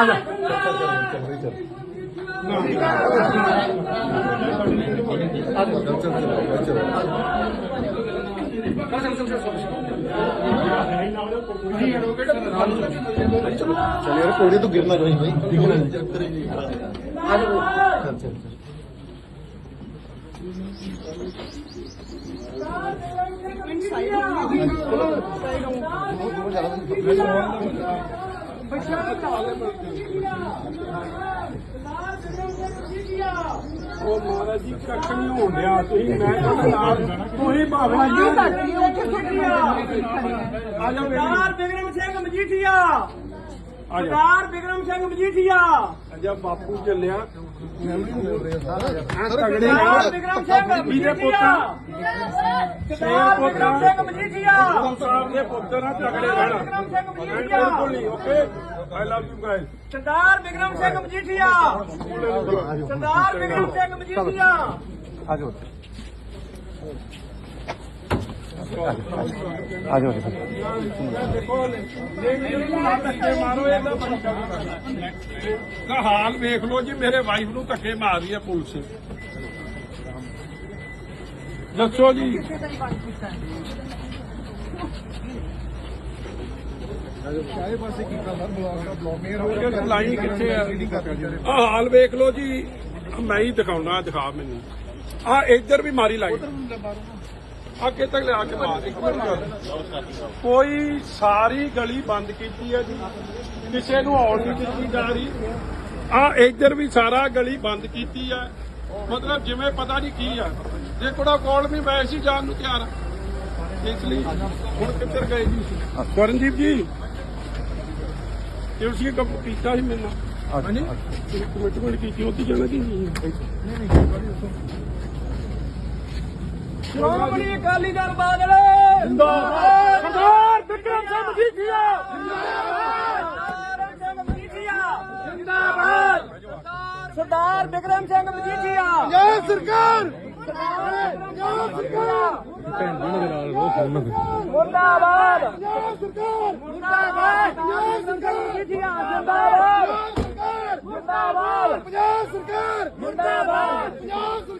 चल यार कोई तो गिरना कहीं भाई गिरना चल चल चल ਉਹ ਮਹਾਰਾਜ ਜੀ ਕੱਖ ਨਹੀਂ ਹੋਣ ਡਿਆ। ਤੁਸੀਂ ਮੈਂ ਨਾਲ ਤੁਸੀਂ ਭਾਵੇਂ ਆ ਜਾਓ। ਸਰਦਾਰ ਬਿਕਰਮ ਸਿੰਘ ਮਜੀਠੀਆ। ਸਰਦਾਰ ਬਿਕਰਮ ਸਿੰਘ ਮਜੀਠੀਆ। ਅਜਾ ਬਾਪੂ ਚੱਲਿਆ। ਵਿਕਰਮ ਸਿੰਘ ਬੀਜੇਪੀ ਸ਼ੇਰ ਵਿਕਰਮ ਸਿੰਘ ਮਜੀਠੀਆ ਸਾਹਿਬ ਦੇ ਪੁੱਤਰ ਆ ਤਗੜੇ ਰਹਿਣਾ ਵਿਕਰਮ ਸਿੰਘ ਮਜੀਠੀਆ ਬਿਲਕੁਲ ਨਹੀਂ okay I love you guys Sardar Vikram Singh Majithia Sardar Vikram Singh Majithia ਆਜੋ ਆ ਜੀ ਦਾ ਹਾਲ ਵੇਖ ਲਓ ਜੀ, ਮੇਰੇ ਵਾਈਫ ਨੂੰ ਧੱਕੇ ਮਾਰ ਰਹੀ ਹੈ ਪੁਲਿਸ। ਦੱਸੋ ਜੀ। ਹਾਲ ਵੇਖ ਲਓ ਜੀ, ਮੈਂ ਹੀ ਦਿਖਾਉਣਾ, ਦਿਖਾ ਮੈਨੂੰ। ਆ ਇੱਧਰ ਵੀ ਮਾਰੀ ਲਾਈ। ਅੱਗੇ ਤੱਕ ਲਿਆ ਕੇ ਮਾਰ ਇੱਕ ਮਿੰਟ ਗੱਲ। ਕੋਈ ਸਾਰੀ ਗਲੀ ਬੰਦ ਕੀਤੀ ਹੈ ਜੀ। ਕਿਸੇ ਨੂੰ ਆਉਣ ਨਹੀਂ ਦਿੱਤੀ ਜਾ ਰਹੀ। ਆ ਇੱਧਰ ਵੀ ਸਾਰਾ ਗਲੀ ਬੰਦ ਕੀਤੀ ਹੈ। ਮਤਲਬ ਜਿਵੇਂ ਪਤਾ ਨਹੀਂ ਕੀ ਆ। ਜੇ ਕੋੜਾ ਕੋਲ ਵੀ ਮੈਂ ਸੀ ਜਾਣ ਨੂੰ ਤਿਆਰ ਇਸ ਲਈ ਹੁਣ ਕਿੱਧਰ ਗਏ ਜੀ? ਕਰਨਜੀਤ ਜੀ। ਤੁਸੀਂ ਕੰਮ ਕੀਤਾ ਸੀ ਮੇਰੇ ਨਾਲ ਹਾਂਜੀ? ਕਮਿਟਮੈਂਟ ਕੀਤੀ ਉੱਥੇ ਜਾਣਾ ਕੀ ਸ਼੍ਰੋਮਣੀ ਅਕਾਲੀ ਦਲ ਬਾਦਲ! ਜਿੰਦਾਬਾਦ! ਸਰਦਾਰ ਬਿਕਰਮ ਸਿੰਘ ਮਜੀਠੀਆ! ਜਿੰਦਾਬਾਦ! ਸਿੰਘ ਮਜੀਠੀਆ! ਜਿੰਦਾਬਾਦ! ਸਰਦਾਰ ਬਿਕਰਮ ਸਿੰਘ ਮਜੀਠੀਆ! ਜੈ ਸਰਕਾਰ! ਜੈ ਸਰਕਾਰ! ਭੈਣ ਜੀ ਦੇ ਨਾਲ ਰੋਜ਼ ਸੁਣਨ ਮੁਰਦਾਬਾਦ ਜੈ ਸਰਕਾਰ ਮੁਰਦਾਬਾਦ ਜੈ ਸਰਕਾਰ! ਮਜੀਠੀਆ ਜਿੰਦਾਬਾਦ ਮੁਰਦਾਬਾਦ! ਪੰਜਾਬ ਸਰਕਾਰ! ਮੁਰਦਾਬਾਦ! ਪੰਜਾਬ ਸਰਕਾਰ!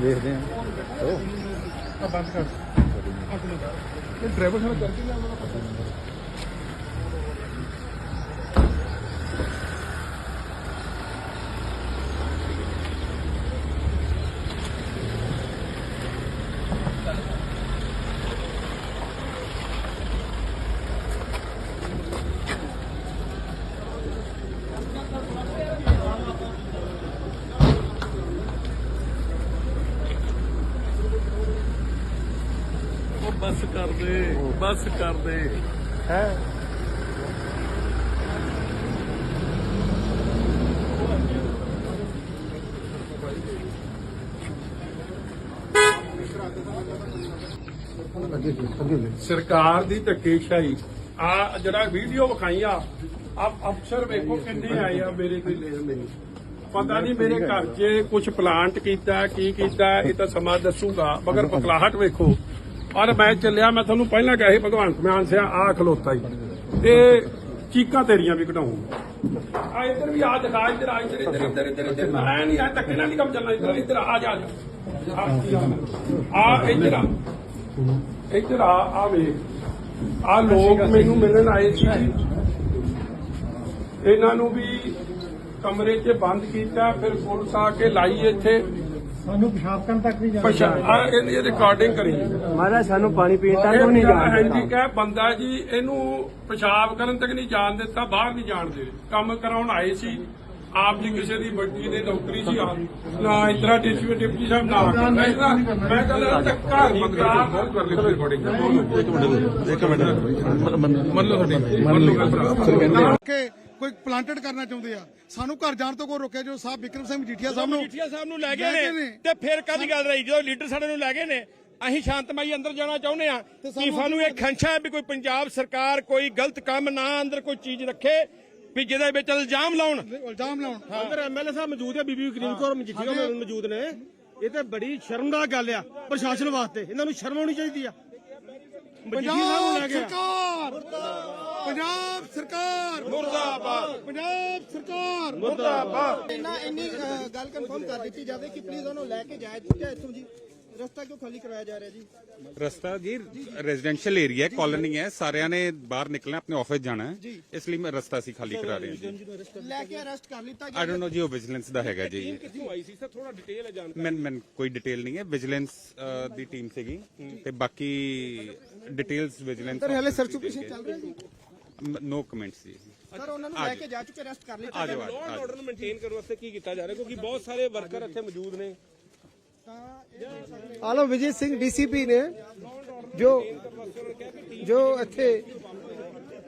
ਦੇਖਦੇ ਆ ਉਹ ਬੰਦ ਕਰ। ਇਹ ਡਰਾਈਵਰ ਸਾਨੂੰ ਕਰਕੇ ਲਿਆ ਉਹ ਬੱਸ ਕਰ ਦੇ ਬੱਸ ਕਰ ਦੇ। ਹੈ। ਸਰਕਾਰ ਦੀ ਧੱਕੇਸ਼ਾਹੀ। ਆ ਜਿਹੜਾ ਵੀਡੀਓ ਵਿਖਾਈ ਆ ਆ ਅਫਸਰ ਵੇਖੋ ਕਿੰਨੇ ਆਏ ਆ ਮੇਰੇ ਕੋਈ ਲੈਣ ਨਹੀਂ ਪਤਾ ਨਹੀਂ ਮੇਰੇ ਘਰ 'ਚ ਕੁਝ ਪਲਾਂਟ ਕੀਤਾ ਕੀ ਕੀਤਾ ਇਹ ਤਾਂ ਸਮਾਂ ਦੱਸੂਗਾ ਮਗਰ ਬਕਲਾਹਟ ਵੇਖੋ। ਔਰ ਮੈਂ ਚੱਲਿਆ ਮੈਂ ਤੁਹਾਨੂੰ ਪਹਿਲਾਂ ਕਿਹਾ ਸੀ ਭਗਵੰਤ ਮਾਨ ਸਿਆ ਆ ਖਲੋਤਾ ਹੀ ਤੇ ਚੀਕਾਂ ਤੇਰੀਆਂ ਵੀ ਕਢਾਉਂਗਾ ਆ ਇੱਧਰ ਵੀ ਆ ਦਿਖਾ ਇੱਧਰ ਆ ਇੱਧਰ ਇੱਧਰ। ਇੱਧਰ ਇੱਧਰ ਇੱਧਰ। ਮੈਂ ਨਹੀਂ ਆ ਧੱਕੇ ਨਾਲ ਨਹੀਂ ਕੰਮ ਚੱਲਣਾ ਇੱਧਰ ਇੱਧਰ ਆ ਜਾ। ਆ ਇੱਧਰ ਆ। ਇੱਧਰ ਆ ਆ ਵੇਖ। ਆ ਲੋਕ ਮੈਨੂੰ ਮਿਲਣ ਆਏ ਸੀ ਇਹਨਾਂ ਨੂੰ ਵੀ ਕਮਰੇ 'ਚ ਬੰਦ ਕੀਤਾ ਫਿਰ ਪੁਲਿਸ ਆ ਕੇ ਲਾਈ ਇੱਥੇ। ਸਾਨੂੰ ਪਿਸ਼ਾਬ ਕਰਨ ਤੱਕ ਨਹੀਂ ਪਛਾ ਆ ਇਹਦੀ ਰਿਕਾਰਡਿੰਗ ਕਰੀ ਮਹਾਰਾਜ ਸਾਨੂੰ ਪਾਣੀ ਪੀਣ ਇਹ ਬੰਦਾ ਹੈਂਡੀਕ ਹੈ ਬੰਦਾ ਜੀ ਇਹਨੂੰ ਪਿਸ਼ਾਬ ਕਰਨ ਤੱਕ ਨਹੀਂ ਜਾਣ ਦਿੱਤਾ ਬਾਹਰ ਨਹੀਂ ਜਾਣ ਦੇ ਕੰਮ ਕਰਾਉਣ ਆਏ ਸੀ ਆਪ ਜੀ ਕਿਸੇ ਦੀ ਵੱਡੀ ਦੇ ਨੌਕਰੀ ਸੀ ਆ ਨਾ ਇਸ ਤਰ੍ਹਾਂ ਡਿਪਟੀ ਸਾਹਿਬ ਨਾ ਤਰ੍ਹਾਂ ਮੈਂ ਕਹਿੰਦਾ ਧੱਕਾ ਕੀਤਾ ਬਹੁਤ ਕਰ ਲਈ ਬੜੀ ਇੱਕ ਮਿੰਟ ਮੰਨ ਲਓ ਤੁਹਾਡੀ ਮੰਨ ਲਓ ਗੱਲ ਭਰਾ ਕਿ ਕੋਈ ਪਲਾਂਟਡ ਕਰਨਾ ਚਾਹੁੰਦੇ ਆ। ਸਾਨੂੰ ਘਰ ਜਾਣ ਤੋਂ ਕੋਈ ਰੋਕਿਆ ਜੋ ਸਾਹਿਬ ਵਿਕਰਮ ਸਿੰਘ ਮਜੀਠੀਆ ਸਾਹਿਬ ਨੂੰ ਮਜੀਠੀਆ ਸਾਹਿਬ ਨੂੰ ਲੈ ਗਏ ਨੇ। ਤੇ ਫਿਰ ਕਾਦੀ ਗੱਲ ਰਹੀ? ਜਦੋਂ ਲੀਡਰ ਸਾਡੇ ਨੂੰ ਲੈ ਗਏ ਨੇ ਅਸੀਂ ਸ਼ਾਂਤਮਈ ਅੰਦਰ ਜਾਣਾ ਚਾਹੁੰਦੇ ਆ। ਕਿ ਸਾਨੂੰ ਇਹ ਖੰਸ਼ਾ ਹੈ ਵੀ ਕੋਈ ਪੰਜਾਬ ਸਰਕਾਰ ਕੋਈ ਗਲਤ ਕੰਮ ਨਾ ਅੰਦਰ ਕੋਈ ਚੀਜ਼ ਰੱਖੇ ਵੀ ਜਿਹਦੇ ਵਿੱਚ ਇਲਜ਼ਾਮ ਲਾਉਣ। ਇਲਜ਼ਾਮ ਲਾਉਣ। ਅੰਦਰ ਐਮਐਲਏ ਸਾਹਿਬ ਮੌਜੂਦ ਹੈ ਬੀਬੀ ਕਰੀਮ ਕੌਰ ਮਜੀਠੀਆ ਮੌਜੂਦ ਨੇ। ਇਹ ਤੇ ਬੜੀ ਸ਼ਰਮਨਾਕ ਗੱਲ ਆ ਪ੍ਰਸ਼ਾਸਨ ਵਾਸਤੇ। ਇਹਨਾਂ ਨੂੰ ਸ਼ਰਮ ਆਉਣੀ ਚਾਹੀਦੀ ਆ। ਮਜੀਠੀਆ ਸਾਹਿਬ ਨੂੰ ਲੈ ਪੰਜਾਬ ਗਿਆ ਸਰਕਾਰ! ਪੰਜਾਬ ਸਰਕਾਰ। ਮੁਰਦਾਬਾਦ। ਪੰਜਾਬ ਸਰਕਾਰ। ਮੁਰਦਾਬਾਦ। ਇੰਨਾ ਇੰਨੀ ਅ, ਗੱਲ ਕਨਫਰਮ ਕਰ ਦਿੱਤੀ ਜਾਵੇ ਕਿ ਪਲੀਜ਼ ਉਹਨੂੰ ਲੈ ਕੇ ਜਾਏ ਜਾਂ ਇੱਥੋਂ ਜੀ। ਰਸਤਾ ਕਿਉਂ ਖਾਲੀ ਕਰਵਾਇਆ ਜਾ ਰਿਹਾ ਜੀ? ਰਸਤਾ ਜੀ ਰੈਜ਼ੀਡੈਂਸ਼ੀਅਲ ਏਰੀਆ ਹੈ ਕਾਲੋਨੀ ਹੈ ਸਾਰਿਆਂ ਨੇ ਬਾਹਰ ਨਿਕਲਣਾ ਆਪਣੇ ਆਫਿਸ ਜਾਣਾ ਹੈ। ਇਸ ਲਈ ਮੈਂ ਰਸਤਾ ਅਸੀਂ ਖਾਲੀ ਕਰਾ ਰਹੇ ਹਾਂ ਜੀ। ਲੈ ਕੇ ਅਰੈਸਟ ਕਰ ਲਿੱਤਾ ਆਈ ਗਿਆ। ਡੋਨਟ ਨੋ ਜੀ ਉਹ ਵਿਜੀਲੈਂਸ ਦਾ ਹੈਗਾ ਜੀ। ਕਿੱਥੋਂ ਆਈ ਸੀ? ਸਰ ਥੋੜਾ ਡਿਟੇਲ ਹੈ ਜਾਣ ਮੈਂ ਮੈਂ ਕੋਈ ਡਿਟੇਲ ਨਹੀਂ ਹੈ। ਵਿਜੀਲੈਂਸ ਦੀ ਟੀਮ ਸੀਗੀ। ਤੇ ਬਾਕੀ ਡਿਟੇਲਸ ਵਿਜੀਲੈਂਸ ਸਰ ਹਲੇ ਸਰਚ ਆਪਰੇਸ਼ਨ ਚੱਲ ਰਿਹਾ ਜੀ। ਨੋ ਕਮੈਂਟਸ ਜੀ ਸਰ ਉਹਨਾਂ ਨੂੰ ਲੈ ਕੇ ਜਾ ਚੁੱਕੇ ਅਰੈਸਟ ਕਰ ਲਿੱਤਾ ਆ ਜਾਓ ਲਾਅ ਐਂਡ ਆਰਡਰ ਨੂੰ ਮੇਨਟੇਨ ਕਰਨ ਵਾਸਤੇ ਕੀ ਕੀਤਾ ਜਾ ਰਿਹਾ? ਕਿਉਂਕਿ ਬਹੁਤ ਸਾਰੇ ਵਰਕਰ ਇੱਥੇ ਮੌਜੂਦ ਨੇ। ਆਲੋ ਵਿਜੇ ਸਿੰਘ ਡੀਸੀਪੀ ਨੇ ਜੋ ਜੋ ਇੱਥੇ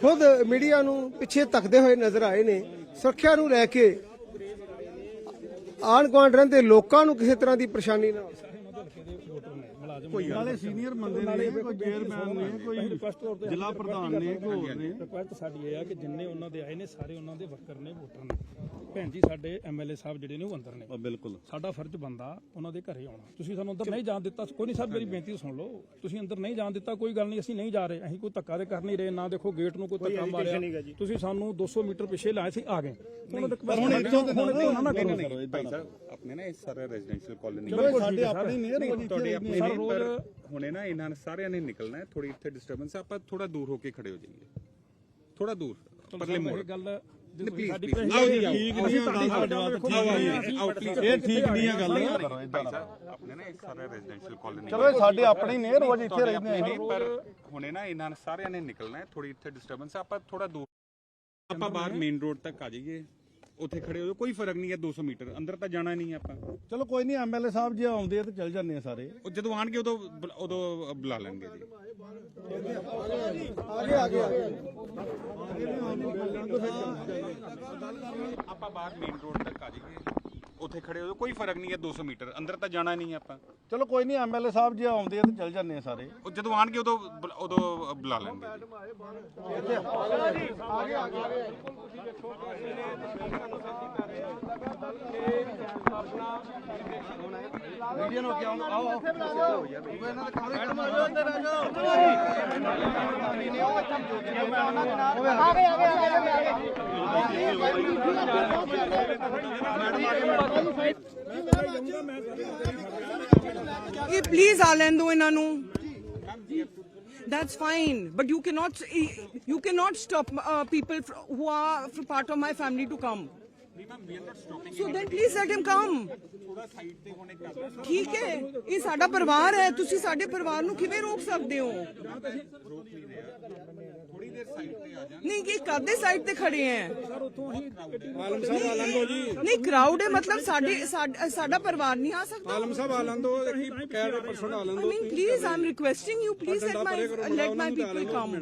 ਖੁਦ ਮੀਡੀਆ ਨੂੰ ਪਿੱਛੇ ਤੱਕਦੇ ਹੋਏ ਨਜ਼ਰ ਆਏ ਨੇ ਸੁਰੱਖਿਆ ਨੂੰ ਲੈ ਕੇ ਆਣ ਗੁਆਂਢ ਦੇ ਲੋਕਾਂ ਨੂੰ ਕਿਸੇ ਤਰ੍ਹਾਂ ਦੀ ਪਰੇਸ਼ਾਨੀ ਨਾ ਹੋਵੇ ਨਾਲੇ ਸੀਨੀਅਰ ਬੰਦੇ ਨੇ ਕੋਈ ਚੇਅਰਮੈਨ ਨੇ ਕੋਈ ਜ਼ਿਲ੍ਹਾ ਪ੍ਰਧਾਨ ਨੇ ਕੋਈ ਹੋਰ ਨੇ। ਰਿਕੁਐਸਟ ਸਾਡੀ ਇਹ ਆ ਕਿ ਜਿੰਨੇ ਉਹਨਾਂ ਦੇ ਆਏ ਨੇ ਸਾਰੇ ਉਹਨਾਂ ਦੇ ਵਰਕਰ ਨੇ ਵੋਟਰ ਨੇ। ਭੈਣ ਜੀ ਸਾਡੇ ਐਮਐਲਏ ਸਾਹਿਬ ਜਿਹੜੇ ਨੇ ਉਹ ਅੰਦਰ ਨੇ। ਬਿਲਕੁਲ। ਸਾਡਾ ਫਰਜ਼ ਬੰਦਾ ਉਹਨਾਂ ਦੇ ਘਰੇ ਆਉਣਾ। ਤੁਸੀਂ ਸਾਨੂੰ ਅੰਦਰ ਨਹੀਂ ਜਾਣ ਦਿੱਤਾ ਕੋਈ ਨਹੀਂ ਸਾਹਿਬ ਮੇਰੀ ਬੇਨਤੀ ਸੁਣ ਲਓ। ਤੁਸੀਂ ਅੰਦਰ ਨਹੀਂ ਜਾਣ ਦਿੱਤਾ ਕੋਈ ਗੱਲ ਨਹੀਂ ਅਸੀਂ ਨਹੀਂ ਜਾ ਰਹੇ। ਅਸੀਂ ਕੋਈ ਧੱਕਾ ਤੇ ਕਰ ਨਹੀਂ ਰਹੇ ਨਾ ਦੇਖੋ ਗੇਟ ਨੂੰ ਕੋਈ ਧੱਕਾ ਮਾਰਿਆ। ਤੁਸੀਂ ਸਾਨੂੰ 200 ਮੀਟਰ ਪਿੱਛੇ ਲਾਏ ਸੀ ਆ ਗਏ। ਉਹਨਾਂ ਦੇ ਪਰ ਹੁਣ ਇੱਥੋਂ ਤੇ ਨਾ ਨਾ ਕਰੋ। ਭਾਈ ਸਾਹਿਬ ਆਪਣੇ ਨਾ ਇਹ ਸਾਰਾ ਰੈਜ਼ੀਡੈਂਸ਼ੀਅਲ ਕਾਲੋਨੀ ਸਾਡੇ ਆਪਣੇ ਨਹੀਂ ਨਹੀਂ ਤੁਹਾਡੇ ਆਪਣੇ ਸਰ, ਰੋਜ਼- ਹੁਣੇ ਨਾ ਇਹਨਾਂ ਨੇ ਸਾਰਿਆਂ ਨੇ ਨਿਕਲਣਾ ਹੈ ਥੋੜੀ ਇੱਥੇ ਡਿਸਟਰਬੈਂਸ ਆਪਾਂ ਥੋੜਾ ਦੂਰ ਹੋ ਕੇ ਖੜੇ ਹੋ ਜਾਈਏ। ਥੋੜਾ ਦੂਰ ਪਰਲੇ ਮੋੜ ਇਹ ਗੱਲ ਜੇ please, ਸਾਡੀ please, ਪ੍ਰੈਸ ਆਓ ਜੀ, ਆਓ। ਠੀਕ ਨਹੀਂ ਹੈ ਸਾਡੇ ਵਾਸਤੇ ਆਓ ਪਲੀਜ਼ ਇਹ ਠੀਕ ਨਹੀਂ ਹੈ ਗੱਲ। ਭਾਈ ਸਾਹਿਬ ਆਪਣੇ ਨਾ ਇਹ ਸਾਰਾ ਰੈਜ਼ੀਡੈਂਸ਼ੀਅਲ ਕਾਲੋਨੀ ਚਲੋ ਇਹ ਸਾਡੇ ਆਪਣੇ ਨੇ ਰੋਜ਼ ਇੱਥੇ ਰਹਿੰਦੇ ਆ। ਨਹੀਂ ਪਰ ਹੁਣੇ ਨਾ ਇਹਨਾਂ ਨੇ ਸਾਰਿਆਂ ਨੇ ਨਿਕਲਣਾ ਹੈ ਥੋੜੀ ਇੱਥੇ ਡਿਸਟਰਬੈਂਸ ਆਪਾਂ ਥੋੜਾ ਦੂਰ ਆਪਾਂ ਬਾਹਰ ਮੇਨ ਰੋਡ ਤੱਕ ਆ ਜਾਈਏ। ਉੱਥੇ ਖੜੇ ਹੋ ਜਾਓ ਕੋਈ ਫ਼ਰਕ ਨਹੀਂ ਹੈ 200 ਮੀਟਰ ਅੰਦਰ ਤਾਂ ਜਾਣਾ ਨਹੀਂ ਹੈ ਆਪਾਂ। ਚਲੋ ਕੋਈ ਨਹੀਂ ਐਮਐਲਏ ਸਾਹਿਬ ਜੇ ਆਉਂਦੇ ਆ ਤੇ ਚੱਲ ਜਾਂਦੇ ਆ ਸਾਰੇ। ਉਹ ਜਦੋਂ ਆਣਗੇ ਉਦੋਂ ਬੁਲਾ- ਉਦੋਂ ਬੁਲਾ ਲੈਣਗੇ ਜੀ। ਆਗੇ ਆਗੇ ਆਗੇ। ਆਪਾਂ ਬਾਹਰ ਮੇਨ ਰੋਡ ਤੱਕ ਆ ਜਾਈਏ। ਉੱਥੇ ਖੜੇ ਹੋ ਜਾਓ ਕੋਈ ਫ਼ਰਕ ਨਹੀਂ ਹੈ 200 ਮੀਟਰ ਅੰਦਰ ਤਾਂ ਜਾਣਾ ਨਹੀਂ ਹੈ ਆਪਾਂ। ਚਲੋ ਕੋਈ ਨਹੀਂ ਐਮਐਲਏ ਸਾਹਿਬ ਜੇ ਆਉਂਦੇ ਆ ਤੇ ਚੱਲ ਜਾਂਦੇ ਆ ਸਾਰੇ। ਉਹ ਜਦੋਂ ਆਣਗੇ ਉਦੋਂ ਬੁਲਾ- ਉਦੋਂ ਬੁਲਾ ਲੈਣਗੇ ਜੀ। ਇਹ ਪਲੀਜ਼ ਆ ਲੈਣ ਦਿਓ ਇਹਨਾਂ ਨੂੰ That's fine, but you cannot you cannot stop uh, people fr- who are f- part of my family to come. So then please let him come. ਠੀਕ ਹੈ ਇਹ ਸਾਡਾ ਪਰਿਵਾਰ ਹੈ ਤੁਸੀਂ ਸਾਡੇ ਪਰਿਵਾਰ ਨੂੰ ਕਿਵੇਂ ਰੋਕ ਸਕਦੇ ਹੋ ਨਹੀਂ ਇਹ ਕਾਦੇ ਸਾਈਡ ਤੇ ਖੜੇ ਹੈ ਆਲਮ ਸਾਹਿਬ ਆਲਮ ਜੀ। ਨਹੀਂ ਕਰਾਊਡ ਹੈ ਮਤਲਬ ਸਾਡੇ ਸਾਡ- ਪਰਿਵਾਰ ਨਹੀਂ ਆ ਸਕਦਾ। ਆਲਮ ਸਾਹਿਬ ਆਲਮ ਦੋ ਕੀ ਕਹਿ ਰਹੇ person Alam requesting you, please let my let my people come.